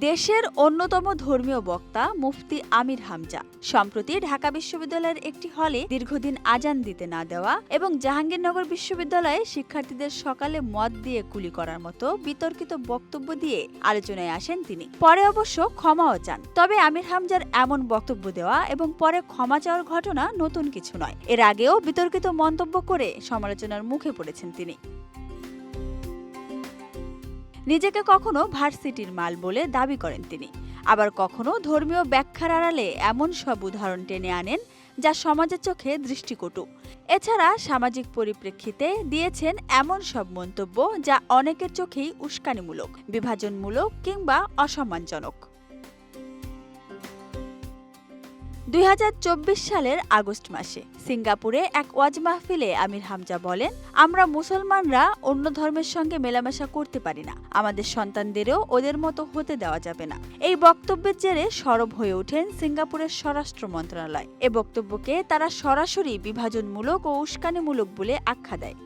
দেশের অন্যতম ধর্মীয় বক্তা মুফতি আমির হামজা। সম্প্রতি ঢাকা বিশ্ববিদ্যালয়ের একটি হলে দীর্ঘদিন আজান দিতে না দেওয়া এবং জাহাঙ্গীরনগর বিশ্ববিদ্যালয়ে শিক্ষার্থীদের সকালে মদ দিয়ে কুলি করার মতো বিতর্কিত বক্তব্য দিয়ে আলোচনায় আসেন তিনি। পরে অবশ্য ক্ষমাও চান। তবে আমির হামজার এমন বক্তব্য দেওয়া এবং পরে ক্ষমা চাওয়ার ঘটনা নতুন কিছু নয়। এর আগেও বিতর্কিত মন্তব্য করে সমালোচনার মুখে পড়েছেন তিনি। নিজেকে কখনো ভার্সিটির মাল বলে দাবি করেন তিনি। আবার কখনো ধর্মীয় ব্যাখ্যার আড়ালে এমন সব উদাহরণ টেনে আনেন যা সমাজের চোখে দৃষ্টিকটু। এছাড়া সামাজিক পরিপ্রেক্ষিতে দিয়েছেন এমন সব মন্তব্য যা অনেকের চোখেই উস্কানিমূলক, বিভাজনমূলক কিংবা অসম্মানজনক। দুই হাজার চব্বিশ সালের আগস্ট মাসে সিঙ্গাপুরে এক ওয়াজ মাহফিলে আমির হামজা বলেন, আমরা মুসলমানরা অন্য ধর্মের সঙ্গে মেলামেশা করতে পারি না। আমাদের সন্তানদেরও ওদের মতো হতে দেওয়া যাবে না। এই বক্তব্যের জেরে সরব হয়ে ওঠেন সিঙ্গাপুরের স্বরাষ্ট্র মন্ত্রণালয়। এ বক্তব্যকে তারা সরাসরি বিভাজনমূলক ও উস্কানিমূলক বলে আখ্যা দেয়।